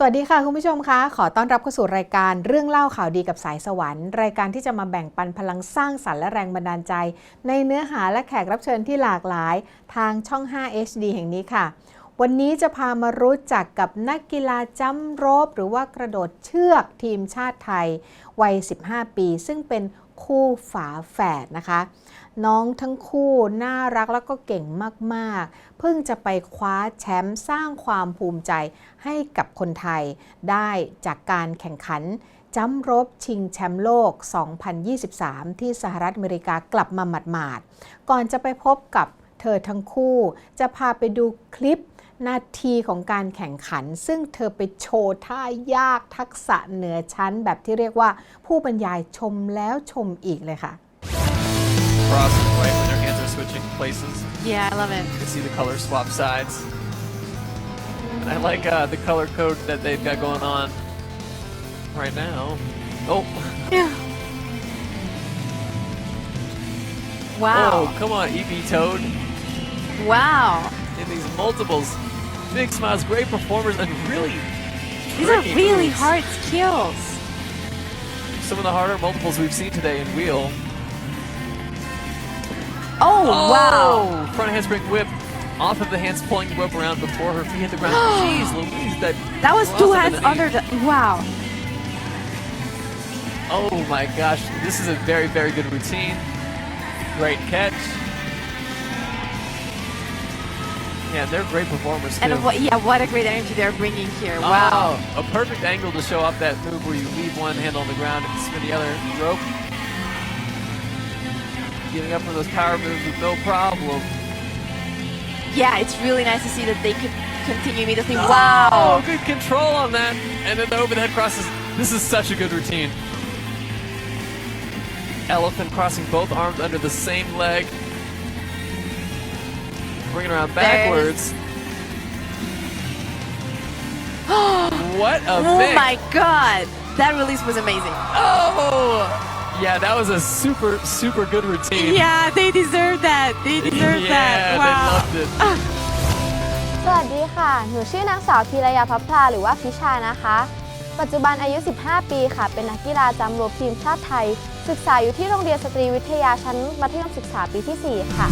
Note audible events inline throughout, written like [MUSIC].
สวัสดีค่ะ คุณผู้ชมคะ ขอต้อนรับเข้าสู่รายการเรื่องเล่าข่าวดีกับสายสวรรค์ รายการที่จะมาแบ่งปันพลังสร้างสรรค์และแรงบันดาลใจ ในเนื้อหาและแขกรับเชิญที่หลากหลาย ทางช่อง 5 HD แห่งนี้ค่ะ วันนี้จะพามารู้จักกับนักกีฬาจัมป์โรปหรือว่ากระโดดเชือกทีมชาติไทย วัย 15 ปี ซึ่งเป็นคู่ฝาแฝดนะคะ น้องทั้งคู่น่ารักแล้วก็เก่งมากๆ เพิ่งจะไปคว้าแชมป์สร้างความภูมิใจให้กับคนไทย ได้จากการแข่งขันจัมรบชิงแชมป์โลก 2023 ที่สหรัฐอเมริกากลับมาหมาดๆ ก่อนจะไปพบกับเธอทั้งคู่ จะพาไปดูคลิปนาทีของการแข่งขัน ซึ่งเธอไปโชว์ท่ายากทักษะเหนือชั้นแบบที่เรียกว่าผู้บรรยายชมแล้วชมอีกเลยค่ะ Cross right when their hands are switching places. Yeah, I love it. You can see the color swap sides. And I like uh, the color code that they've got going on right now. Oh, Yeah. [LAUGHS] Wow. oh, come on, EB Toad. Wow. In these multiples. Big smiles, great performers, and really These are really moves. hard skills. Some of the harder multiples we've seen today in wheel. Oh, oh, wow. Oh, front handspring whip off of the hands, pulling the rope around before her feet hit the ground. [GASPS] Jeez, Louise, that That was two hands in the knee. under the. Wow. Oh my gosh, this is a very, very good routine. Great catch. Yeah, they're great performers too. And what, yeah, what a great energy they're bringing here. Oh, wow. Oh, a perfect angle to show off that move where you leave one hand on the ground and spin the other rope. Giving up for those power moves with no problem. Yeah, it's really nice to see that they could continue immediately. Oh, Wow. good control on that. And then the overhead crosses. This is such a good routine. Elephant crossing both arms under the same leg. Bringing around backwards. [GASPS] what a Oh mix. my god. That release was amazing. Oh! Yeah, that was a super, super good routine. Yeah, they deserve that. They deserve yeah, that. they Wow. loved it. สวัสดีค่ะ หนูชื่อนางสาวธีรยาพับพลาหรือว่าพิชานะคะ ปัจจุบันอายุ 15 ปีค่ะ เป็นนักกีฬาจำรวมทีมชาติไทย ศึกษาอยู่ที่โรงเรียนสตรีวิทยาชั้นมัธยมศึกษาปีที่ 4 ค่ะ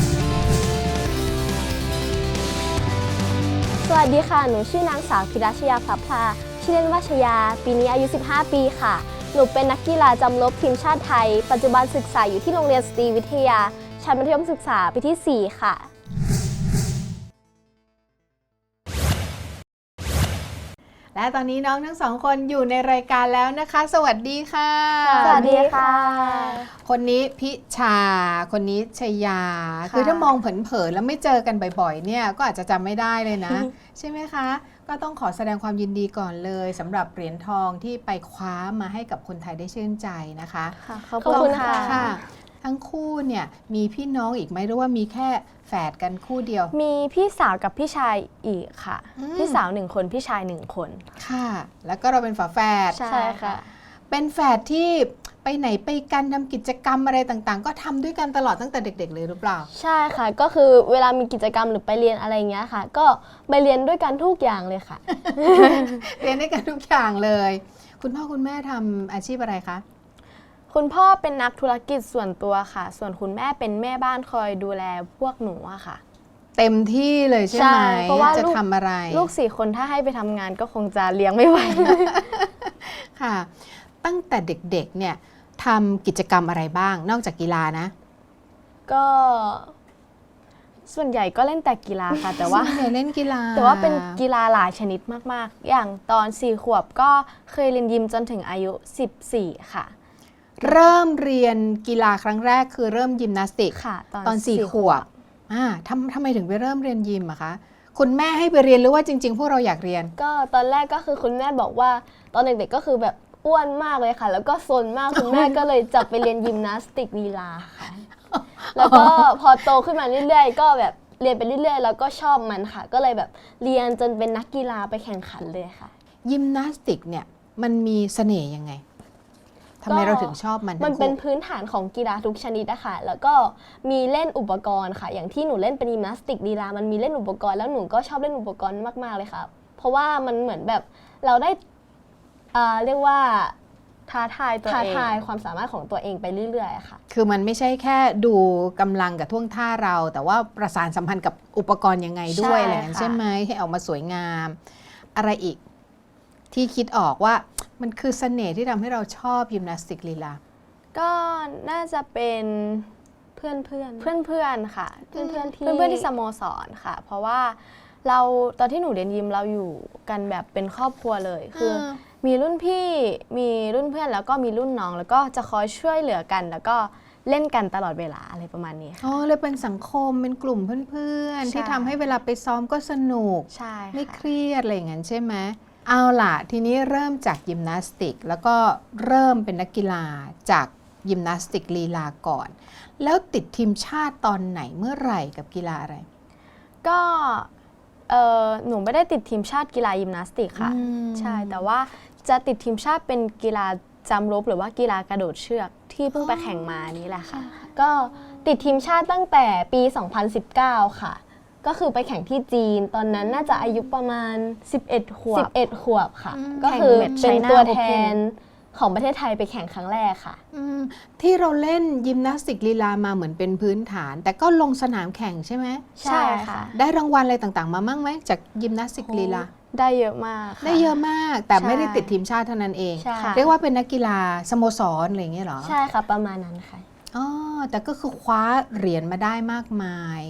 สวัสดีค่ะ หนูชื่อนางสาวพิรัชยาพับพลาชื่อเล่นว่าชยา ปีนี้อายุ 15 ปีค่ะ หนูเป็นนักกีฬาจำลบทีมชาติไทย ปัจจุบันศึกษาอยู่ที่โรงเรียนสตรีวิทยา ชั้นมัธยมศึกษาปีที่ 4 ค่ะ และตอนนี้น้องทั้งสองคนอยู่ในรายการแล้วนะคะ สวัสดีค่ะ สวัสดีค่ะ คนนี้พิชา คนนี้ชยาค่ะคือถ้ามองเผินๆแล้วไม่เจอกันบ่อยๆ เนี่ยก็อาจจะจำไม่ได้เลยนะ ใช่ไหมคะ ก็ต้องขอแสดงความยินดีก่อนเลยสำหรับเหรียญทองที่ไปคว้ามาให้กับคนไทยได้ชื่นใจนะคะค่ะขอบคุณค่ะค่ะ ทั้งคู่เนี่ยมีพี่น้องอีกไหมหรือว่ามีแค่แฝดกันคู่เดียว มีพี่สาวกับพี่ชายอีกค่ะ อืม พี่สาวหนึ่งคนพี่ชายหนึ่งคนค่ะ แล้วก็เราเป็นฝาแฝด ใช่ค่ะ เป็นแฝดที่ไปไหนไปกันทำกิจกรรมอะไรต่างๆ ก็ทำด้วยกันตลอดตั้งแต่เด็ก ๆ เลยหรือเปล่า ใช่ค่ะ ก็คือเวลามีกิจกรรมหรือไปเรียนอะไรเงี้ยค่ะ ก็ไปเรียนด้วยกันทุกอย่างเลยค่ะ เรียนด้วยกันทุกอย่างเลย คุณพ่อคุณแม่ทำอาชีพอะไรคะ คุณพ่อเป็นนักธุรกิจส่วนตัวค่ะ ส่วนคุณแม่เป็นแม่บ้านคอยดูแลพวกหนูอะค่ะ เต็มที่เลยใช่ไหมใช่เพราะว่าจะลูกทำอะไร ลูกสี่คนถ้าให้ไปทำงานก็คงจะเลี้ยงไม่ไหว ค่ะ ตั้งแต่เด็กๆเนี่ยทำกิจกรรมอะไรบ้าง นอกจากกีฬานะ ก็ ส่วนใหญ่ก็เล่นแต่กีฬาค่ะ แต่ว่า ส่นใหญ่เล่นกีฬาแต่ว่าเป็นกีฬาหลายชนิดมาก ๆ อย่างตอนสี่ขวบก็เคยเรียนยิมจนถึงอายุ 14 ค่ะ เริ่มเรียนกีฬาครั้งแรกคือเริ่มยิมนาสติกค่ะตอนตอนสี่สี่ขวบอ่าทำทำไมถึงไปเริ่มเรียนยิมอะคะคุณแม่ให้ไปเรียนหรือว่าจริง ๆ พวกเราอยากเรียน ก็ตอนแรกก็คือคุณแม่บอกว่าตอนเด็กๆก็คือแบบอ้วนมากเลยค่ะ แล้วก็ซนมากคุณแม่ก็เลยจับไปเรียนยิมนาสติกลีลาค่ะแล้วก็พอโตขึ้นมาเรื่อยๆ ก็แบบเรียนไปเรื่อยๆ แล้วก็ชอบมันค่ะ ก็เลยแบบเรียนจนเป็นนักกีฬาไปแข่งขันเลยค่ะ ยิมนาสติกเนี่ยมันมีเสน่ห์ยังไง ทำไมก็เราถึงชอบมันมันทั้งเป็นคู่พื้นฐานของกีฬาทุกชนิดอะค่ะแล้วก็มีเล่นอุปกรณ์ค่ะ อย่างที่หนูเล่นเป็นยิมนาสติกดีลา มันมีเล่นอุปกรณ์แล้วหนูก็ชอบเล่นอุปกรณ์มากๆเลยค่ะ เพราะว่ามันเหมือนแบบเราได้อ่าเรียกว่าท้าทายตัวท้าเองทายความสามารถของตัวเองไปเรื่อยๆอะค่ะ คือมันไม่ใช่แค่ดูกำลังกับท่วงท่าเรา แต่ว่าประสานสัมพันธ์กับอุปกรณ์ยังไงด้วยใช่อะไรอย่างนั้นค่ะใช่ไหมให้ออกมาสวยงาม อะไรอีกที่คิดออกว่า มันคือเสน่ห์ที่ทำให้เราชอบยิมนาสติกลีลา ก็น่าจะเป็นเพื่อนเพื่อนเพื่อนเพื่อนๆค่ะเพื่อนเพื่อนๆที่ เพื่อนๆเพื่อนๆที่สโมสรค่ะ เพราะว่าเราตอนที่หนูเรียนยิมเราอยู่กันแบบเป็นครอบครัวเลยคือออมีรุ่นพี่มีรุ่นเพื่อนแล้วก็มีรุ่นน้อง แล้วก็จะคอยช่วยเหลือกัน แล้วก็เล่นกันตลอดเวลาอะไรประมาณนี้ค่ะ อ๋อเลยเป็นสังคมเป็นกลุ่มเพื่อนๆใช่ที่ทำให้เวลาไปซ้อมก็สนุก ใช่ไม่เคค่ะรียดอะไรอย่างนั้นใช่ไหม เอาล่ะ ทีนี้เริ่มจากยิมนาสติก แล้วก็เริ่มเป็นนักกีฬาจากยิมนาสติกลีลาก่อน แล้วติดทีมชาติตอนไหนเมื่อไหร่กับกีฬาอะไร ก็เออหนูไม่ได้ติดทีมชาติกีฬายิมนาสติกค่ะ อืม ใช่ แต่ว่าจะติดทีมชาติเป็นกีฬาจำรบหรือว่ากีฬากระโดดเชือกที่เพิ่งไปแข่งมานี่แหละค่ะ ก็ติดทีมชาติตั้งแต่ปี 2019 ค่ะ ก็คือไปแข่งที่จีน ตอนนั้นน่าจะอายุประมาณ 11 ขวบ11 ขวบค่ะ อืมก็คือแข่งเป็น China ตัวแท Open นของประเทศไทยไปแข่งครั้งแรกค่ะ อืมที่เราเล่นยิมนาสติกลีลามาเหมือนเป็นพื้นฐาน แต่ก็ลงสนามแข่งใช่ไหม ใช่ค่ะ ได้รางวัลอะไรต่างๆ มามั่งไหมจากยิมนาสติกลีลา ได้เยอะมากค่ ได้เยอะมาก แต่ใช่ ไม่ได้ติดทีมชาติเท่านั้นเอง ใช่ค่ะเรียกว่าเป็นนักกีฬาสโมสรอะไรอย่างเงี้ยเหรอใช่ค่ะประมาณนั้นค่ะ อ๋อแต่ก็คือคว้าเหรียญมาได้มากมาย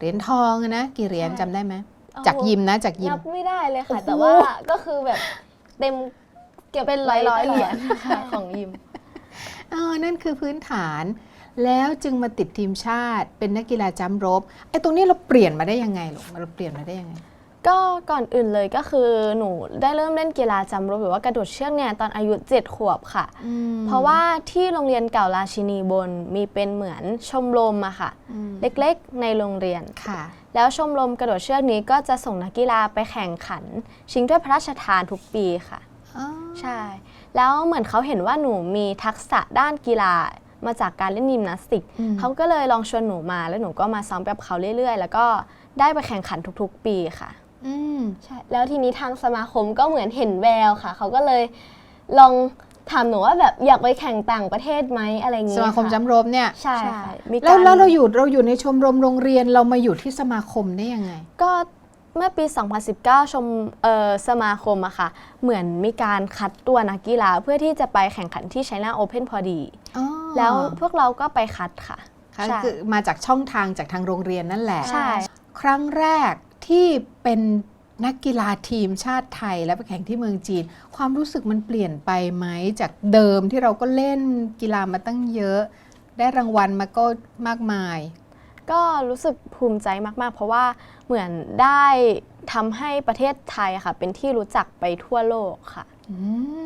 เหรียญทองอะนะกี่เหรียญใช่จำได้ไหมโอ้จากยิมนะจากยิม นับไม่ได้เลยค่ะ โอ้โห แต่ว่าก็คือแบบเต็มเก็บเป็นร้อยร้อยๆเหรียญค่ะของยิม เออนั่นคือพื้นฐานแล้วจึงมาติดทีมชาติเป็นนักกีฬาจัมป์โรปไอ้ตรงนี้เราเปลี่ยนมาได้ยังไงหรอเราเปลี่ยนมาได้ยังไง ก็ก่อนอื่นเลยก็คือหนูได้เริ่มเล่นกีฬาจำรบหรือว่ากระโดดเชือกเนี่ยตอนอายุ 7 ขวบค่ะ เพราะว่าที่โรงเรียนเก่าราชินีบนมีเป็นเหมือนชมรมอะค่ะอืมเล็กๆในโรงเรียนค่ะ แล้วชมรมกระโดดเชือกนี้ก็จะส่งนักกีฬาไปแข่งขัน ชิงถ้วยพระราชทานทุกปีค่ะอ๋อใช่ แล้วเหมือนเขาเห็นว่าหนูมีทักษะด้านกีฬามาจากการเล่นยิมนาสติกอืมเขาก็เลยลองชวนหนูมาแล้วหนูก็มาซ้อมกับเขาเรื่อยๆ แล้วก็ได้ไปแข่งขันทุกๆ ปีค่ะ อืมใช่แล้วทีนี้ทางสมาคมก็เหมือนเห็นแววค่ะ เขาก็เลยลองถามหนูว่าแบบอยากไปแข่งต่างประเทศไหมอะไรอย่างสเงี้ยมาคมะจัมป์โรปเนี่ย ใช่ค่ะมีแล้วกแล้วเราอยู่เราอยู่ในชมรมโรงเรียนเรามาอยู่ที่สมาคมได้ยังไง ก็เมื่อปี 2019 ชมเอ่อสมาคมอะค่ะ เหมือนมีการคัดตัวนักกีฬาเพื่อที่จะไปแข่งขันที่ China Open พอดี อ๋อแล้วพวกเราก็ไปคัดค่ะ ค่ะใช่ คือมาจากช่องทางจากทางโรงเรียนนั่นแหละ ใช่ ครั้งแรก ที่เป็นนักกีฬาทีมชาติไทยแล้วไปแข่งที่เมืองจีน ความรู้สึกมันเปลี่ยนไปไหมจากเดิมที่เราก็เล่นกีฬามาตั้งเยอะ ได้รางวัลมาก็มากมาย ก็รู้สึกภูมิใจมากๆ เพราะว่าเหมือนได้ทำให้ประเทศไทยอะค่ะ เป็นที่รู้จักไปทั่วโลกค่ะอื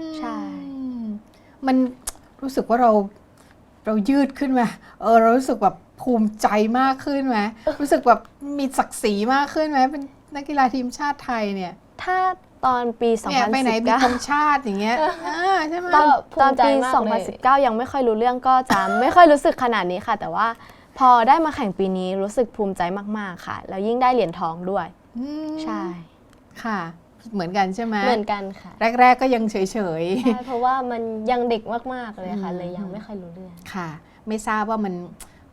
มใช่ มันรู้สึกว่าเราเรายืดขึ้นไหมเออเรารู้สึกแบบ ภูมิใจมากขึ้นไหมรู้สึกแบบมีศักดิ์ศรีมากขึ้นไหมเป็นนักกีฬาทีมชาติไทยเนี่ย ถ้าตอนปีเนี่ยไปไหนมีธง2019ชาติอย่างเงี้ยอ่าใช่ไหมตอนภูตอนมิใจปีมากเลย2019 ยังไม่ค่อยรู้เรื่องก็จะไม่ค่อยรู้สึกขนาดนี้ค่ะ แต่ว่าพอได้มาแข่งปีนี้รู้สึกภูมิใจมาก ๆ ค่ะ แล้วยิ่งได้เหรียญทองด้วยอืมใช่ ค่ะ เหมือนกันใช่ไหมเหมือนกันค่ะ แรก ๆ ก็ยังเฉยใช่เพราะว่ามันยังเด็กมาก ๆ เลยค่ะอืมเลยยังไม่ค่อยรู้เรื่องๆค่ะ ไม่ทราบว่ามัน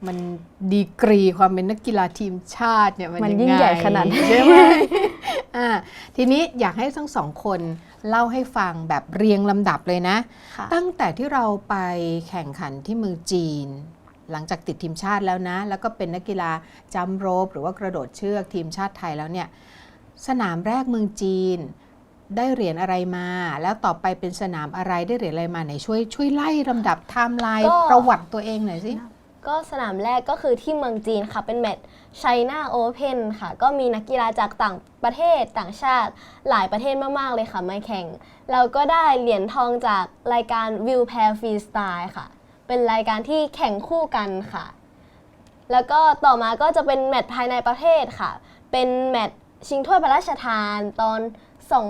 มันดีกรีความเป็นนักกีฬาทีมชาติเนี่ยมันมันยัยิ่งใหญ่ขนาดไหน ใช่ไหมอ่าทีนี้อยากให้ทั้งสองคนเล่าให้ฟังแบบเรียงลำดับเลยนะ ค่ะ ตั้งแต่ที่เราไปแข่งขันที่เมืองจีน หลังจากติดทีมชาติแล้วนะ แล้วก็เป็นนักกีฬาจัมป์โรปหรือว่ากระโดดเชือกทีมชาติไทยแล้วเนี่ย สนามแรกเมืองจีน ได้เหรียญอะไรมา แล้วต่อไปเป็นสนามอะไรได้เหรียญอะไรมาไหนช่วยช่วยไล่ลำดับไทม์ไลน์ก็ ประวัติตัวเองหน่อยสิ ก็สนามแรกก็คือที่เมืองจีนค่ะ เป็นแมตช์ China Open ค่ะ ก็มีนักกีฬาจากต่างประเทศต่างชาติหลายประเทศมาก ๆ เลยค่ะมาแข่ง เราก็ได้เหรียญทองจากรายการ Will Pair Freestyle ค่ะ เป็นรายการที่แข่งคู่กันค่ะ แล้วก็ต่อมาก็จะเป็นแมตช์ภายในประเทศค่ะ เป็นแมตช์ชิงถ้วยพระราชทานตอน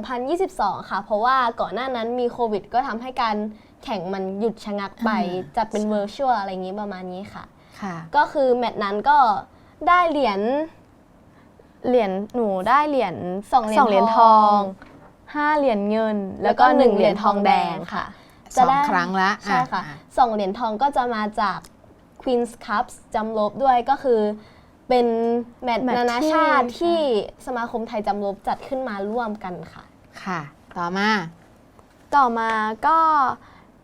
2022 ค่ะ เพราะว่าก่อนหน้านั้นมีโควิด ก็ทำให้การ แข่งมันหยุดชะงักไปอ่าจัดเป็นเวอร์ชวลอะไรอย่างนี้ประมาณนี้ค่ะ ค่ะ ก็คือแมตช์นั้นก็ได้เหรียญเหรียญหนูได้เหรียญสองเหรียญสองเหรียญททอองงห้าเหรียญเงิน แล้วก็หนึ่งเหรียญทองแดงค่ะสองครั้งละใช่ค่ะอ่สองเหรียญทองก็จะมาจาก Queen's Cup จำลบด้วยก็คือเป็นแมตช์แมตช์นานาชาติที่ที่สมาคมไทยจำลบจัดขึ้นมาร่วมกันค่ะ ค่ะ ต่อมา ต่อมาก็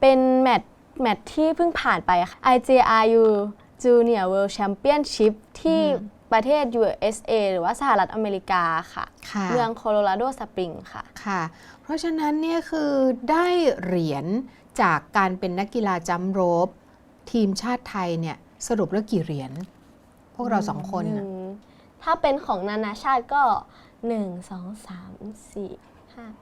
เป็นแมตช์แมตช์ที่เพิ่งผ่านไปค่ะ IJRU Junior World Championship ที่ประเทศ USA หรือว่าสหรัฐอเมริกาค่ะค่ะเมืองโคโลราโดสปริงค่ะค่ะ เพราะฉะนั้นเนี่ยคือได้เหรียญจากการเป็นนักกีฬาจัมป์โรปทีมชาติไทยเนี่ยสรุปแล้วกี่เหรียญพวกเราสองคนหน่ะนึ่งถ้าเป็นของนานาชาติก็1 2 3 4 5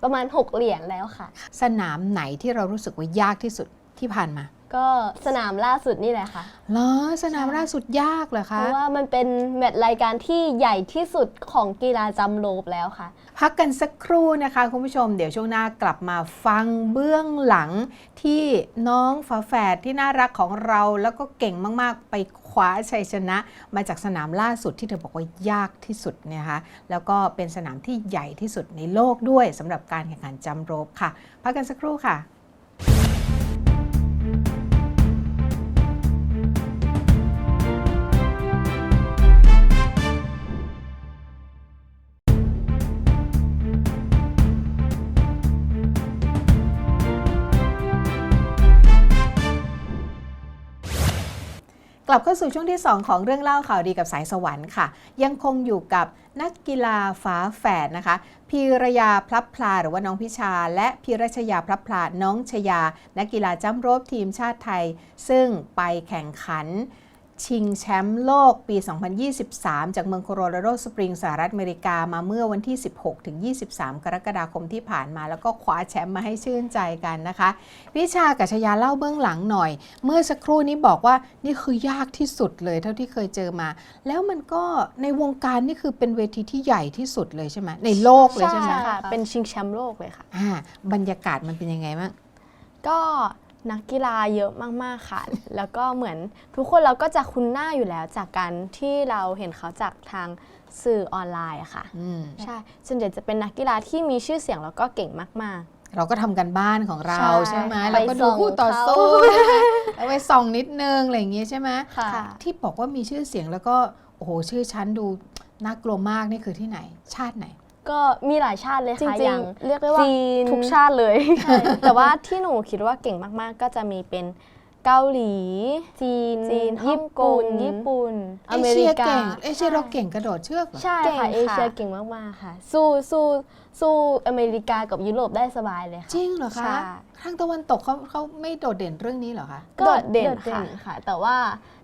ประมาณ 6 เหรียญแล้วค่ะ สนามไหนที่เรารู้สึกว่ายากที่สุดที่ผ่านมา ก็สนามล่าสุดนี่แหละค่ะเหรอสนามล่าสุดยากเหรอเพคะ ราะว่ามันเป็นแมตช์รายการที่ใหญ่ที่สุดของกีฬาจำโลบแล้วค่ะ พักกันสักครู่นะคะ คุณผู้ชมเดี๋ยวช่วงหน้ากลับมาฟังเบื้องหลังที่น้องฝาแฝดที่น่ารักของเราแล้วก็เก่งมาก ๆ ไปค ว้าชัยชนะ มาจากสนามล่าสุดที่เธอบอกว่ายากที่สุดนะคะแล้วก็เป็นสนามที่ใหญ่ที่สุดในโลกด้วยสำหรับการแข่งขันจัมโรบค่ะพักกันสักครู่ค่ะ ลับเข้าสู่ช่วงที่ 2 ของเรื่องเล่าข่าวดีกับสายสวรรค์ค่ะ ยังคงอยู่กับนักกีฬาฝาแฝดนะคะพีรยาพลับพลาหรือว่าน้องพิชา และพีรชยาพลับพลาน้องชยา นักกีฬาจัมป์โรบทีมชาติไทย ซึ่งไปแข่งขัน ชิงแชมป์โลกปี 2023 จากเมืองโคโลราโดสปริงสหรัฐอเมริกามาเมื่อวันที่ 16 ถึง 23 กรกฎาคมที่ผ่านมา แล้วก็คว้าแชมป์มาให้ชื่นใจกันนะคะวิชากับชยาเล่าเบื้องหลังหน่อย เมื่อสักครู่นี้บอกว่านี่คือยากที่สุดเลยเท่าที่เคยเจอมา แล้วมันก็ในวงการนี่คือเป็นเวทีที่ใหญ่ที่สุดเลยใช่ไหมในโลกเลยใช่ไหมค่ะเป็นชิงแชมป์โลกเลยค่ะอ่าบรรยากาศมันเป็นยังไงบ้างก็ นักกีฬาเยอะมากๆค่ะ แล้วก็เหมือนทุกคนเราก็จะคุ้นหน้าอยู่แล้วจากการที่เราเห็นเขาจากทางสื่อออนไลน์อะค่ะอืมใช่ส่วนใหญ่จะเป็นนักกีฬาที่มีชื่อเสียงแล้วก็เก่งมากเราก็ทำกันบ้านของเราใช่ใช่ไหมค่ะเราก็ดูไปส่องคู่ต่อสู้เขาใช่ไหมแล้วไปส่องนิดนึงอะไรอย่างงี้ใช่ไหมค่ะค่ะที่บอกว่ามีชื่อเสียงแล้วก็โอ้โหชื่อชั้นดูน่ากลัวมากนี่คือที่ไหน ชาติไหน ก็มีหลายชาติเลยๆจค่ะริองย่างๆเรียกได้ว่าจีนทุกชาติเลยแต่ว่าที่หนูคิดว่าเก่งมากๆ ก็จะมีเป็นเกาหลี จีนจีนฮ่ญี่องกปุ่งนญี่ปุ่น เออเมเชีริยกา เก่งเอเชียเราเก่งกระโดดเชือกเหรอ ใช่เก่งค่ะค่ะเอเชียเก่งมากๆค่ะ สู้สู้สู้อเมริกากับยุโรปได้สบายเลยค่ะ จริงเหรอใช่ คะ ทางตะวันตกเขาเขาไม่โดดเด่นเรื่องนี้เหรอคะ ก็โดดเด่นค่ะ ค่ะค่ะแต่ว่า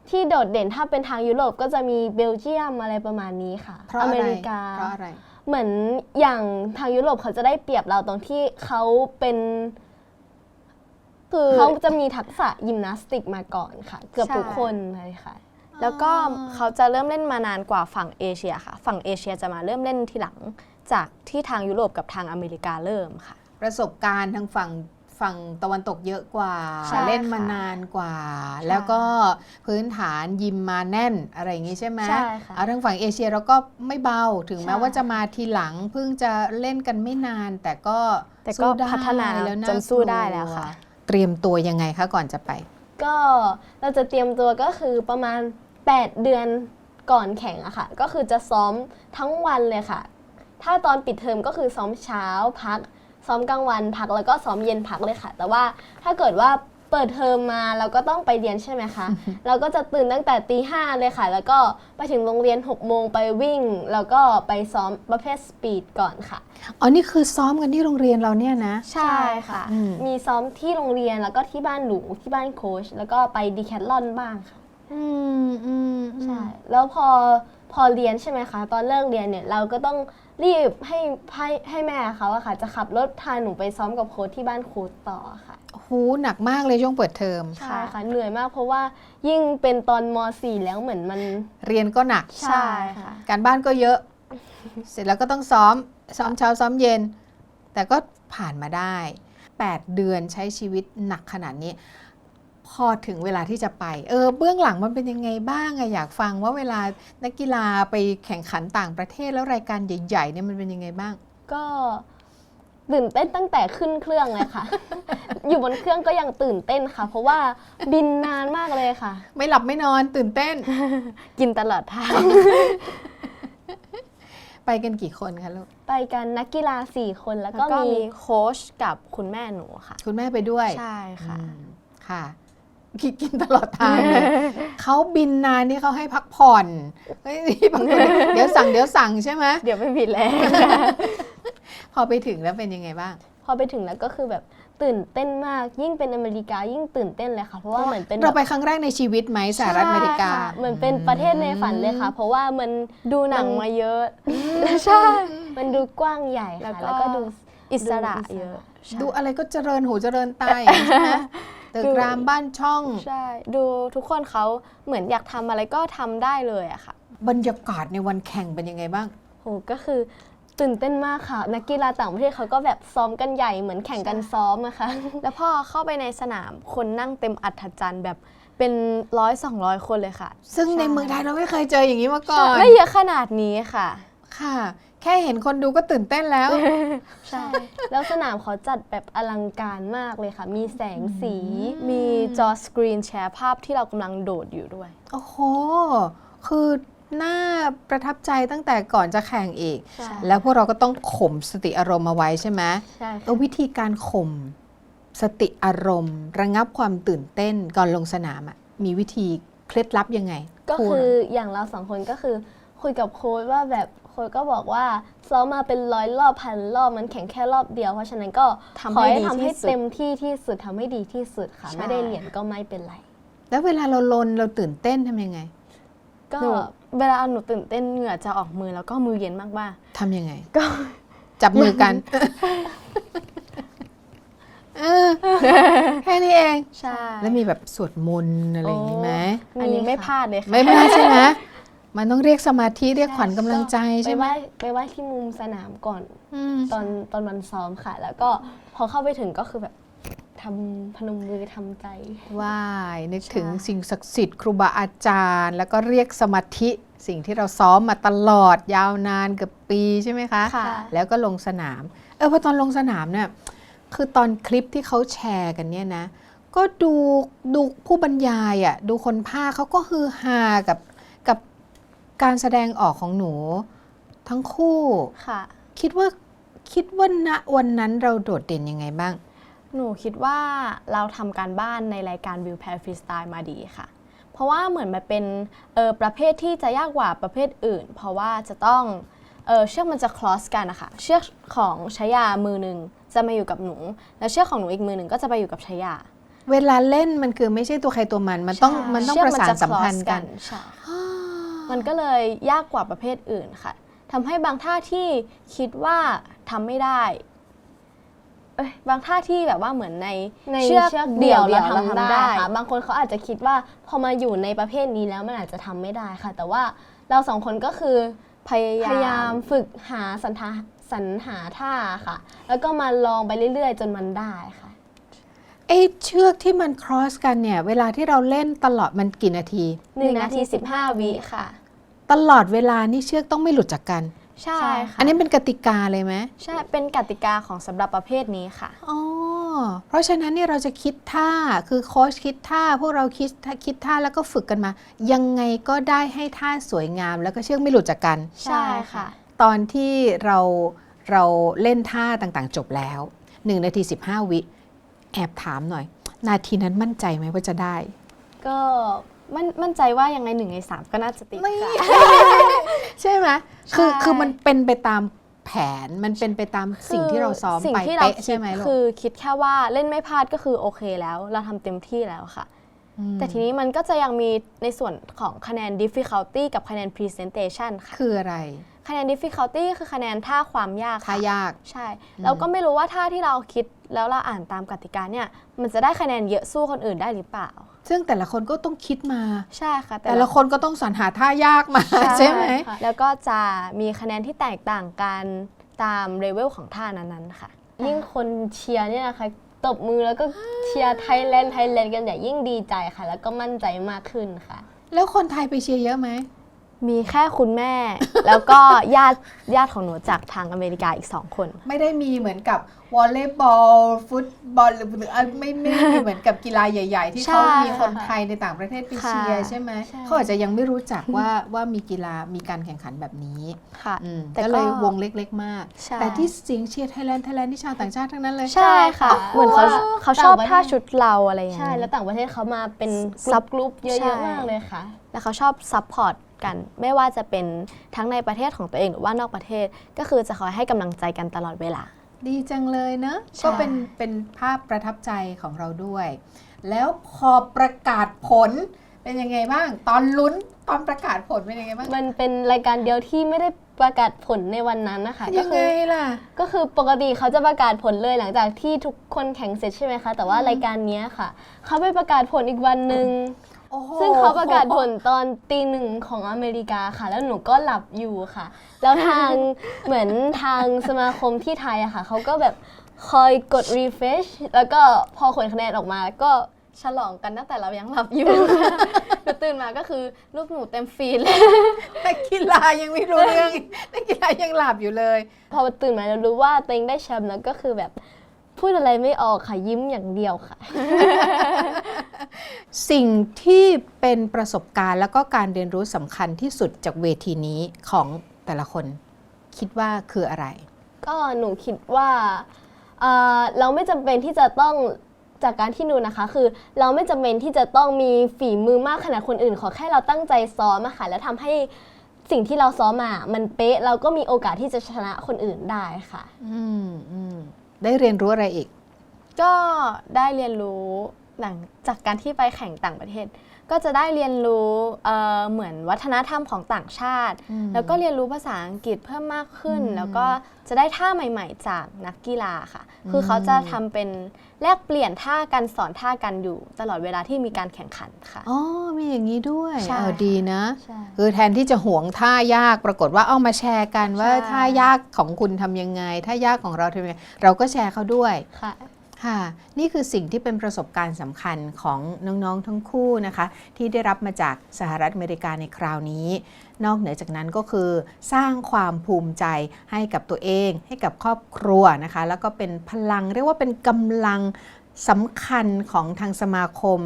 ที่โดดเด่นถ้าเป็นทางยุโรปก็จะมีเบลเยียมอะไรประมาณนี้ค่ะ เพราะออะเมไรริกา เพราะอะไร เหมือนอย่างทางยุโรปเขาจะได้เปรียบเราตรงที่เขาเป็นคือเขาจะมีทักษะยิมนาสติกมาก่อนค่ะ เกือบใช่ทุกคนเลยค่ะ แล้วก็เขาจะเริ่มเล่นมานานกว่าฝั่งเอเชียค่ะ ฝั่งเอเชียจะมาเริ่มเล่นทีหลัง จากที่ทางยุโรปกับทางอเมริกาเริ่มค่ะ ประสบการณ์ทางฝั่ง ฝั่งตะวันตกเยอะกว่า ใช่เล่นมาค่ะนานกว่าแล้วก็พื้นฐานยิมมาแน่นอะไรอย่างงี้ใช่ไหม ใช่ค่ะ เอาทางฝั่งเอเชียเราก็ไม่เบาถึงแม้ใช่ ว่าจะมาทีหลังเพิ่งจะเล่นกันไม่นาน แต่ก็แต่ก็สู้ได้พัฒนาแล้วจนสู้ได้แล้วค่ะเตรียมตัวยังไงคะก่อนจะไป ก็เราจะเตรียมตัวก็คือประมาณ 8 เดือนก่อนแข่งอะค่ะ ก็คือจะซ้อมทั้งวันเลยค่ะ ถ้าตอนปิดเทอมก็คือซ้อมเช้าพัก ซ้อมกลางวันพักแล้วก็ซ้อมเย็นพักเลยค่ะ แต่ว่าถ้าเกิดว่าเปิดเทอมมาเราก็ต้องไปเรียนใช่ไหมคะ เราก็จะตื่นตั้งแต่ตีห้าเลยค่ะ แล้วก็ไปถึงโรงเรียน6โมงไปวิ่ง แล้วก็ไปซ้อมประเภทสปีดก่อนค่ะ อ๋อ นี่คือซ้อมกันที่โรงเรียนเราเนี่ยนะ ใช่ค่ะอืมมีซ้อมที่โรงเรียนแล้วก็ที่บ้านหนูที่บ้านโค้ชแล้วก็ไปดีแคทลอนบ้างค่ะ อืมอืมใช่ แล้วพอพอเรียนใช่ไหมคะ ตอนเลิกเรียนเนี่ยเราก็ต้อง รีบให้ให้ให้แม่เขาอะค่ะ จะขับรถพาหนูไปซ้อมกับโค้ชที่บ้านโค้ชต่อค่ะโอ้โหหูหนักมากเลยช่วงเปิดเทอม ใช่ค่ะ เหนื่อยมากเพราะว่ายิ่งเป็นตอนม .4 แล้วเหมือนมัน เรียนก็หนัก ใช่ค่ะ การบ้านก็เยอะ เสร็จแล้วก็ต้องซ้อม ซ้อมเช้าซ้อมเย็น แต่ก็ผ่านมาได้ 8 เดือนใช้ชีวิตหนักขนาดนี้ พอถึงเวลาที่จะไป เออเบื้องหลังมันเป็นยังไงบ้างอะอยากฟังว่าเวลานักกีฬาไปแข่งขันต่างประเทศแล้วรายการใหญ่ๆเนี่ยมันเป็นยังไงบ้าง ก็ตื่นเต้นตั้งแต่ขึ้นเครื่องเลยค่ะ อยู่บนเครื่องก็ยังตื่นเต้นค่ะ เพราะว่าบินนานมากเลยค่ะ ไม่หลับไม่นอนตื่นเต้น กินตลอดทาง ไปกันกี่คนคะลูก ไปกันนักกีฬา4คนแล้วก็แล้วก็มีมีโค้ชกับคุณแม่หนูค่ะ คุณแม่ไปด้วย ใช่ค่ะอืมค่ะ กินกินตลอดทางเลยเขาบินนานนี่เขาให้พักผ่อนเฮ้ยพักผ่อนเดี๋ยวสั่งเดี๋ยวสั่งใช่ไหมเดี๋ยวไม่มีแรงพอไปถึงแล้วเป็นยังไงบ้าง พอไปถึงแล้วก็คือแบบตื่นเต้นมากยิ่งเป็นอเมริกายิ่งตื่นเต้นเลยค่ะเพราะว่าเหมือนเป็นเราไปครั้งแรกในชีวิตไหมสหรัฐอเมริกาใช่ค่ะเหมือนเป็นประเทศในฝันเลยค่ะ เพราะว่ามันดูหนังมาเยอะใช่มันดูกว้างใหญ่ค่ะแล้แล้ววก็ก็ดูอิสระดูอิสระเยอะใช่ดูอะไรก็เจริญหูเจริญตาอย่างนี้ใช่ไหม ตึกดูรามบ้านช่อง ใช่ ดูทุกคนเขาเหมือนอยากทำอะไรก็ทำได้เลยอะค่ะบรรยากาศในวันแข่งเป็นยังไงบ้าง โหก็คือตื่นเต้นมากค่ะ นักกีฬาต่างประเทศเขาก็แบบซ้อมกันใหญ่เหมือนแข่งกันซ้อมนะคะแล้วพอเข้าไปในสนามคนนั่งเต็มอัศจรรย์แบบเป็นร้อยสองร้อยคนเลยค่ะซึ่งในเมืองไทยเราไม่เคยเจออย่างนี้มาก่อน ไม่เยอะขนาดนี้ค่ะ ค่ะ แค่เห็นคนดูก็ตื่นเต้นแล้ว ใช่ แล้วสนามเขาจัดแบบอลังการมากเลยค่ะ มีแสงสี มีจอสกรีนแชร์ภาพที่เรากำลังโดดอยู่ด้วย โอ้โห คือน่าประทับใจตั้งแต่ก่อนจะแข่งอีกใช่แล้วพวกเราก็ต้องข่มสติอารมณ์มาไว้ใช่ไหมใช่เออวิธีการข่มสติอารมณ์ ระงับความตื่นเต้นก่อนลงสนามอะมีวิธีเคล็ดลับยังไง ก็พูดคืออย่างเราสองคนก็คือ คุยกับโค้ชว่าแบบโค้ชก็บอกว่าซ้อมมาเป็นร้อยรอบพันรอบมันแข่งแค่รอบเดียว เพราะฉะนั้นก็ทำขอให้ให้ดีทำที่ให้สุด เต็มที่ที่สุดทำให้ดีที่สุดค่ะ ใช่ ไม่ได้เหรียญก็ไม่เป็นไร แล้วเวลาเราลนเราตื่นเต้นทำยังไงก็หนู เวลาหนูตื่นเต้นเหงื่อจะออกมือแล้วก็มือเย็นมากทำยังไงก็ จับมือกัน เออแค่นี้เองๆใช่แล้วมีแบบสวดมนต์อะไรอย่างนี้ไหมอันนี้มีไม่ค่ะพลาดเลยค่ะ ไม่พลาดใช่ไหม มันต้องเรียกสมาธิเรียกขวัญกำลังใจไปใช่ไหไหมว้ไปไหว้ที่มุมสนามก่อนอืมตอนตอนวันซ้อมค่ะ แล้วก็พอเข้าไปถึงก็คือแบบทำพนมมือทำใจไหว้นึกถึงใช่สิ่งศักดิ์สิทธิ์ครูบาอาจารย์ แล้วก็เรียกสมาธิสิ่งที่เราซ้อมมาตลอดยาวนานเกือบปีใช่ไหมคะค่ะแล้วก็ลงสนาม เออพอตอนลงสนามเนี่ยคือตอนคลิปที่เขาแชร์กันเนี่ยนะ ก็ดูดูผู้บรรยายอะ่ะดูคนภาคเขาก็ฮือฮากับ กับการแสดงออกของหนู ทั้งคู่ ค่ะ คิดว่าคิดว่าณวันนั้นเราโดดเด่นยังไงบ้าง หนูคิดว่าเราทำการบ้านในรายการวิวแพรฟรีสไตล์มาดีค่ะ เพราะว่าเหมือนมันเป็นเออประเภทที่จะยากกว่าประเภทอื่น เพราะว่าจะต้องเออเชือกมันจะคลอสกันนะคะเชือกของชายามือหนึ่งจะมาอยู่กับหนู แล้วเชือกของหนูอีกมือหนึ่งก็จะไปอยู่กับชายา เวลาเล่นมันคือไม่ใช่ตัวใครตัวมัน มันต้องใช่มันต้องเชืกประสานจสัมพันธ์ cross กันใช่ มันก็เลยยากกว่าประเภทอื่นค่ะทำให้บางท่าที่คิดว่าทำไม่ได้เอ้ยบางท่าที่แบบว่าเหมือนในในเชือกเชือกเดี่เดี่ยยววเราเราทำทำได้ได้ค่ะบางคนเขาอาจจะคิดว่าพอมาอยู่ในประเภทนี้แล้วมันอาจจะทำไม่ได้ค่ะ แต่ว่าเราสองคนก็คือพยายามพยายามฝึกหาสันทาสรรหาท่าค่ะ แล้วก็มาลองไปเรื่อย ๆ จนมันได้ค่ะไอ้เชือกที่มัน cross กันเนี่ย เวลาที่เราเล่นตลอดมันกี่นาทีหนึ่งนาทีสิบห้าวิค่ะ ตลอดเวลานี่เชือกต้องไม่หลุดจากกันใช่ใช่ค่ะอันนี้เป็นกติกาเลยไหมใช่เป็นกติกาของสำหรับประเภทนี้ค่ะอ๋อเพราะฉะนั้นเนี่ยเราจะคิดท่าคือโค้ชคิดท่าพวกเราคิดคิดท่าแล้วก็ฝึกกันมา ยังไงก็ได้ให้ท่าสวยงาม แล้วก็เชือกไม่หลุดจากกัน ใช่ค่ะ ตอนที่เราเราเล่นท่าต่างๆ จบแล้ว1นาที 15 วิแอบถามหน่อย นาทีนั้นมั่นใจไหมว่าจะได้ ก็ มั่นมั่นใจว่ายังไงหนึ่งในสามก็น่าจะติดค่ะใช่ไหมคือใช่ คือมันเป็นไปตามแผนมันเป็นไปตามสิ่งที่เราซ้อมสิ่งไปที่เราเป๊ะคิใช่ดไหมลูกคือคิดแค่ว่าเล่นไม่พลาดก็คือโอเคแล้ว เราทำเต็มที่แล้วค่ะ มแต่ทีนี้มันก็จะยังมีในส่วนของคะแนน difficulty กับคะแนน presentation ค่ะ คืออะไรคะแนน difficulty คือคะแนนท่าความยากถ้าค่ะ ยาก ใช่เราก็ไม่รู้ว่าท่าที่เราคิดแล้วเราอ่านตามกติกาเนี่ย มันจะได้คะแนนเยอะสู้คนอื่นได้หรือเปล่า ซึ่งแต่ละคนก็ต้องคิดมา ใช่ค่ะ แต่ละคนก็ต้องสรรหาท่ายากมาใช่ไหมค่ะแล้วก็จะมีคะแนนที่แตกต่างกันตามเลเวลของท่านั้นๆค่ะ ยิ่งคนเชียร์เนี่ยนะคะตบมือแล้วก็เชียร์ไทยแลนด์ไทยแลนด์กันอย่างยิ่งดีใจค่ะ แล้วก็มั่นใจมากขึ้นค่ะ แล้วคนไทยไปเชียร์เยอะไหม มีแค่คุณแม่ แล้วก็ญาติญาติของหนูจากทางอเมริกาอีกสองคน ไม่ได้มีเหมือนกับวอลเลย์บอลฟุตบอลหรือหรืออะไม่ไม่ได้มีเหมือนกับกีฬาใหญ่ ๆ ที่ใช่เขามีคนค่ะไทยในต่างประเทศไปเชียร์ค่ะใช่ไหมใช่เขาอาจจะยังไม่รู้จักว่าว่ามีกีฬามีการแข่งขันแบบนี้ค่ะอืมแต่ก็ก็เลยวงเล็กๆ มากใช่แต่ที่สิงเชียร์ไทยแลนด์ไทยแลนด์ที่ชาวต่างชาติทั้งนั้นเลย ใช่ค่ะ เหมือนเขาเขาชอบต่างประเทศท่าชุดเราอะไรอย่างใช่เงี้ยแล้วต่างประเทศเขามาเป็นซับกลุ่มๆเยใช่อะๆมากเลยค่ะ แล้วเขาชอบซัพพอร์ต กัน ไม่ว่าจะเป็นทั้งในประเทศของตัวเองหรือว่านอกประเทศ ก็คือจะคอยให้กำลังใจกันตลอดเวลา ดีจังเลยเนอะใช่ก็เป็นเป็นภาพประทับใจของเราด้วย แล้วพอประกาศผลเป็นยังไงบ้าง ตอนลุ้นตอนประกาศผลเป็นยังไงบ้างมันเป็นรายการเดียวที่ไม่ได้ประกาศผลในวันนั้นนะคะก็ยังคืไงอล่ะ ก็คือปกติเขาจะประกาศผลเลยหลังจากที่ทุกคนแข่งเสร็จใช่ไหมคะ แต่ว่ารายการเนี้ยค่ะ เขาไปประกาศผลอีกวันหนึ่ง โอ้โหซึ่งเขาประกาศผลตอนตีหนึ่งของอเมริกาค่ะ แล้วหนูก็หลับอยู่ค่ะ แล้วทาง เหมือนทางสมาคมที่ไทยอะค่ะ เขาก็แบบคอยกด refresh แล้วก็พอผลคะแนนออกมาก็ฉลองกันตั้งแต่เรายังหลับอยู่ หนูตื่นมาก็คือรูปหนูเต็มฟีดเลยนักกีฬายังไม่รู้เรื่องนักกีฬายังหลับอยู่เลย พอตื่นมาแล้วรู้ว่าตัวเองได้แชมป์แล้วก็คือแบบ พูดอะไรไม่ออกค่ะ ยิ้มอย่างเดียวค่ะ สิ่งที่เป็นประสบการณ์แล้วก็การเรียนรู้สำคัญที่สุดจากเวทีนี้ของแต่ละคน คิดว่าคืออะไร ก็หนูคิดว่าเอ่อเราไม่จำเป็นที่จะต้องจากการที่หนูนะคะ คือเราไม่จำเป็นที่จะต้องมีฝีมือมากขนาดคนอื่น ขอแค่เราตั้งใจซ้อมอะค่ะแล้วทำให้สิ่งที่เราซ้อมมามันเป๊ะ เราก็มีโอกาสที่จะชนะคนอื่นได้ค่ะ อืมอืม ได้เรียนรู้อะไรอีก ก็ได้เรียนรู้หลังจากการที่ไปแข่งต่างประเทศ ก็จะได้เรียนรู้เอ่อเหมือนวัฒนธรรมของต่างชาติอืมแล้วก็เรียนรู้ภาษาอังกฤษเพิ่มมากขึ้นอืมแล้วก็จะได้ท่าใหม่ ๆ จากนักกีฬาค่ะ คือเขาจะทำเป็นแลกเปลี่ยนท่ากันสอนท่ากันอยู่ ตลอดเวลาที่มีการแข่งขันค่ะอ๋อมีอย่างนี้ด้วยใช่เออดีนะใช่คือแทนที่จะหวงท่ายากปรากฏว่าเอามาแชร์กันว่าใช่ท่ายากของคุณทำยังไงท่ายากของเราทำยังไงเราก็แชร์เขาด้วยค่ะ ค่ะ นี่คือสิ่งที่เป็นประสบการณ์สำคัญของน้อง ๆ ทั้งคู่นะคะ ที่ได้รับมาจากสหรัฐอเมริกาในคราวนี้ นอกเหนือจากนั้นก็คือ สร้างความภูมิใจให้กับตัวเอง ให้กับครอบครัวนะคะ แล้วก็เป็นพลังเรียกว่าเป็นกำลังสำคัญของทางสมาคม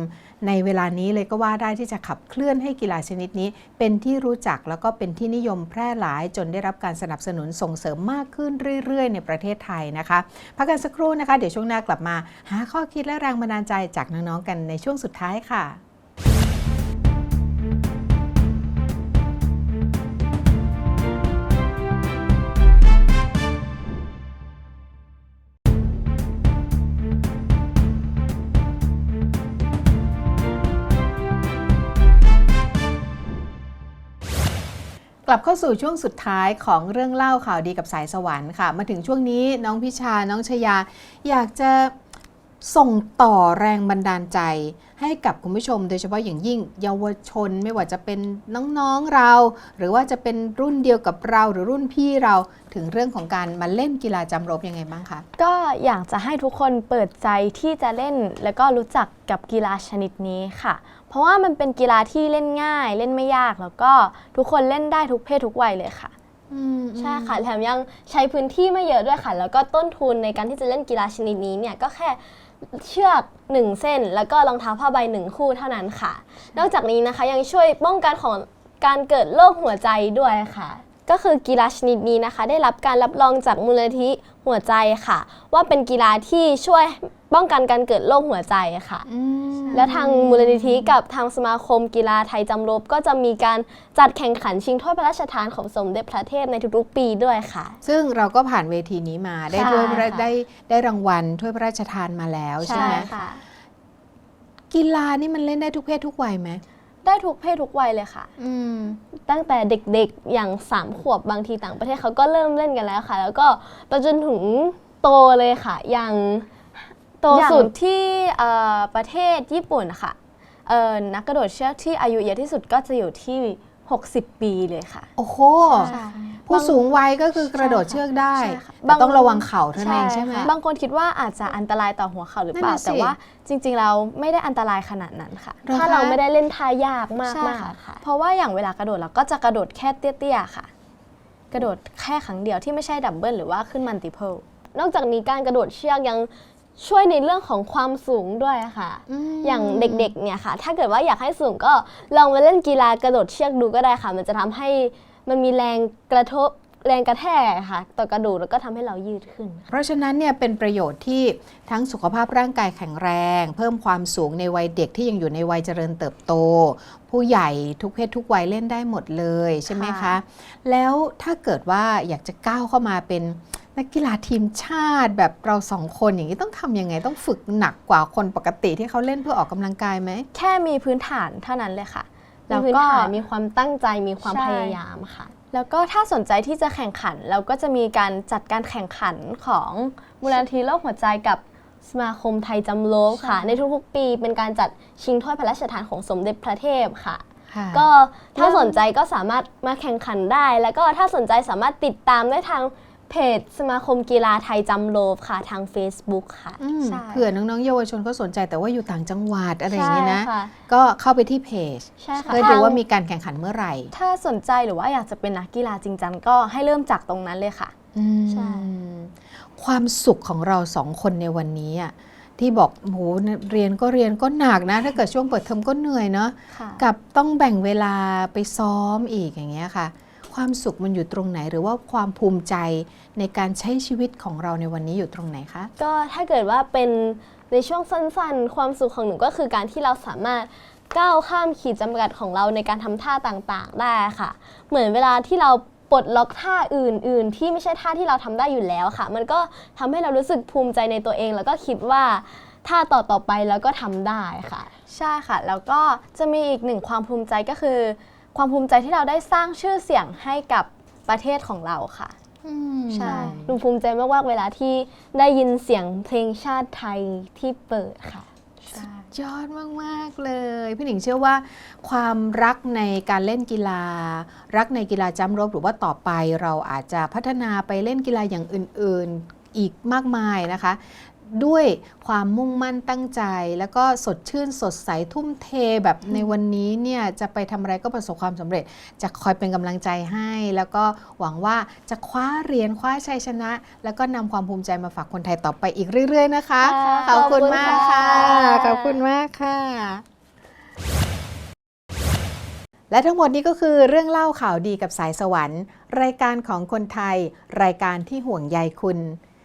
ในเวลานี้เลยก็ว่าได้ที่จะขับเคลื่อนให้กีฬาชนิดนี้ เป็นที่รู้จักแล้วก็เป็นที่นิยมแพร่หลายจนได้รับการสนับสนุนส่งเสริมมากขึ้นเรื่อย ๆ ในประเทศไทยนะคะพักกันสักครู่นะคะ เดี๋ยวช่วงหน้ากลับมา หาข้อคิดและแรงบันดาลใจจากน้องๆกันในช่วงสุดท้ายค่ะ ลับเข้าสู่ช่วงสุดท้ายของเรื่องเล่าข่าวดีกับสายสวรรค์ค่ะ มาถึงช่วงนี้น้องพิชาน้องชยา อยากจะ ส่งต่อแรงบันดาลใจให้กับคุณผู้ชม โดยเฉพาะอย่างยิ่งเยาวชนไม่ว่าจะเป็นน้องๆเรา หรือว่าจะเป็นรุ่นเดียวกับเราหรือรุ่นพี่เราถึงเรื่องของการมาเล่นกีฬาจำรบยังไงบ้างคะ ก็อยากจะให้ทุกคนเปิดใจที่จะเล่นแล้วก็รู้จักกับกีฬาชนิดนี้ค่ะ เพราะว่ามันเป็นกีฬาที่เล่นง่าย เล่นไม่ยากแล้วก็ทุกคนเล่นได้ทุกเพศทุกวัยเลยค่ะใช่ค่ะแถมยังใช้พื้นที่ไม่เยอะด้วยค่ะ แล้วก็ต้นทุนในการที่จะเล่นกีฬาชนิดนี้เนี่ยก็แค่ เชือกหนึ่งเส้น แล้วก็รองเท้าผ้าใบหนึ่งคู่เท่านั้นค่ะ นอกจากนี้นะคะยังช่วยป้องกันของการเกิดโรคหัวใจด้วยค่ะ ก็คือกีฬาชนิดนี้นะคะ ได้รับการรับรองจากมูลนิธิหัวใจค่ะ ว่าเป็นกีฬาที่ช่วย ป้องกันการเกิดโรคหัวใจค่ะ และทางมูลนิธิกับทางสมาคมกีฬาไทยจำรบก็จะมีการจัดแข่งขันชิงถ้วยพระราชทานของสมเด็จพระเทพในทุกๆปีด้วยค่ะ ซึ่งเราก็ผ่านเวทีนี้มาได้ใช่ด้วยพระค่ะได้ได้รางวัลถ้วยพระราชทานมาแล้วใช่ไหมค่ะกีฬานี่มันเล่นได้ทุกเพศทุกวัยไหมได้ทุกเพศทุกวัยเลยค่ะอืมตั้งแต่เด็กๆ อย่าง3ขวบบางทีต่างประเทศเขาก็เริ่มเล่นกันแล้วค่ะ แล้วก็ไปจนถึงโตเลยค่ะ อย่าง โตอย่างสุดที่เอ่อประเทศญี่ปุ่นค่ะเอ่อนักกระโดดเชือกที่อายุเยอะที่สุดก็จะอยู่ที่ 60 ปีเลยค่ะ โอ้โห ใช่ ผู้สูงวัยก็คือกระโดดเชือกได้ใช่ค่ะแต่ต้องระวังเข่าเท่านั้นเองใช่ไหม บางคนคิดว่าอาจจะอันตรายต่อหัวเข่าหรือเปล่า นั่นน่ะสิแต่ว่าจริงๆเราไม่ได้อันตรายขนาดนั้นค่ะเหรอถ้าเราคะ ไม่ได้เล่นท่ายากมากใช่มากค่ะค่ะเพราะว่าอย่างเวลากระโดดเราก็จะกระโดดแค่เตี้ยๆค่ะ กระโดดแค่ครั้งเดียวที่ไม่ใช่ดับเบิลหรือว่าขึ้นมัลติเพิลนอกจากนี้การกระโดดเชือกยัง ช่วยในเรื่องของความสูงด้วยค่ะ อย่างเด็กๆ เนี่ยค่ะ ถ้าเกิดว่าอยากให้สูงก็ลองมาเล่นกีฬากระโดดเชือกดูก็ได้ค่ะ มันจะทำให้มันมีแรงกระทบแรงกระแทกค่ะต่อกระดูกแล้วก็ทำให้เรายืดขึ้น เพราะฉะนั้นเนี่ยเป็นประโยชน์ที่ทั้งสุขภาพร่างกายแข็งแรง เพิ่มความสูงในวัยเด็กที่ยังอยู่ในวัยเจริญเติบโต ผู้ใหญ่ทุกเพศทุกวัยเล่นได้หมดเลยใช่ไหมคะค่ะแล้วถ้าเกิดว่าอยากจะก้าวเข้ามาเป็น นักกีฬาทีมชาติแบบเราสองคนอย่างนี้ต้องทำยังไงต้องฝึกหนักกว่าคนปกติที่เขาเล่นเพื่อออกกำลังกายไหม แค่มีพื้นฐานเท่านั้นเลยค่ะมีแล้วพื้นก็ฐานมีความตั้งใจมีความใช่พยายามค่ะ แล้วก็ถ้าสนใจที่จะแข่งขัน เราก็จะมีการจัดการแข่งขันของมูลนิธิโลกหัวใจกับสมาคมไทยจำลองค่ะ ในทุกๆ ปีเป็นการจัดชิงถ้วยพระราชทานของสมเด็จพระเทพค่ะก็ถ้าสนใจก็สามารถมาแข่งขันได้ แล้วก็ถ้าสนใจสามารถติดตามได้ทาง เพจสมาคมกีฬาไทยจำโลบค่ะทาง Facebook ค่ะ อืมใช่ เผื่อน้องๆเยาวชนเขาสนใจแต่ว่าอยู่ต่างจังหวัดอะไรอย่างนี้นะ ใช่ค่ะก็เข้าไปที่เพจใช่ค่ะเพื่อดูว่ามีการแข่งขันเมื่อไหร่ถ้าสนใจหรือว่าอยากจะเป็นนักกีฬาจริงจังก็ให้เริ่มจากตรงนั้นเลยค่ะอืมใช่ความสุขของเราสองคนในวันนี้อะที่บอกโหเรียนก็เรียนก็หนักนะ ถ้าเกิดช่วงเปิดเทอมก็เหนื่อยเนาะ ค่ะ กับต้องแบ่งเวลาไปซ้อมอีกอย่างเงี้ยค่ะ ความสุขมันอยู่ตรงไหน หรือว่าความภูมิใจในการใช้ชีวิตของเราในวันนี้อยู่ตรงไหนคะ ก็ถ้าเกิดว่าเป็นในช่วงสั้นๆ ความสุขของหนูก็คือการที่เราสามารถก้าวข้ามขีดจำกัดของเราในการทำท่าต่างๆ ได้ค่ะ เหมือนเวลาที่เราปลดล็อกท่าอื่น ๆ ที่ไม่ใช่ท่าที่เราทำได้อยู่แล้วค่ะ มันก็ทำให้เรารู้สึกภูมิใจในตัวเอง แล้วก็คิดว่าท่าต่อๆไปแล้วก็ทำได้ค่ะ ใช่ค่ะ แล้วก็จะมีอีกหนึ่งความภูมิใจก็คือ ความภูมิใจที่เราได้สร้างชื่อเสียงให้กับประเทศของเราค่ะใช่หนูภูมิใจมากๆเวลาที่ได้ยินเสียงเพลงชาติไทยที่เปิดค่ะ ยอดมาก ๆ เลย พี่หนิงเชื่อว่าความรักในการเล่นกีฬา รักในกีฬาจัมป์รบหรือว่าต่อไปเราอาจจะพัฒนาไปเล่นกีฬาอย่างอื่น ๆ อีกมากมายนะคะ ด้วยความมุ่งมั่นตั้งใจ แล้วก็สดชื่นสดใสทุ่มเทแบบในวันนี้เนี่ยจะไปทำอะไรก็ประสบความสำเร็จ จะคอยเป็นกำลังใจให้ แล้วก็หวังว่าจะคว้าเหรียญคว้าชัยชนะ แล้วก็นำความภูมิใจมาฝากคนไทยต่อไปอีกเรื่อย ๆ นะคะ ค่ะขอบคุณขอบคุณมากค่ะ ค่ะ ขอบคุณมากค่ะ และทั้งหมดนี้ก็คือเรื่องเล่าข่าวดีกับสายสวรรค์ รายการของคนไทย รายการที่ห่วงใยคุณ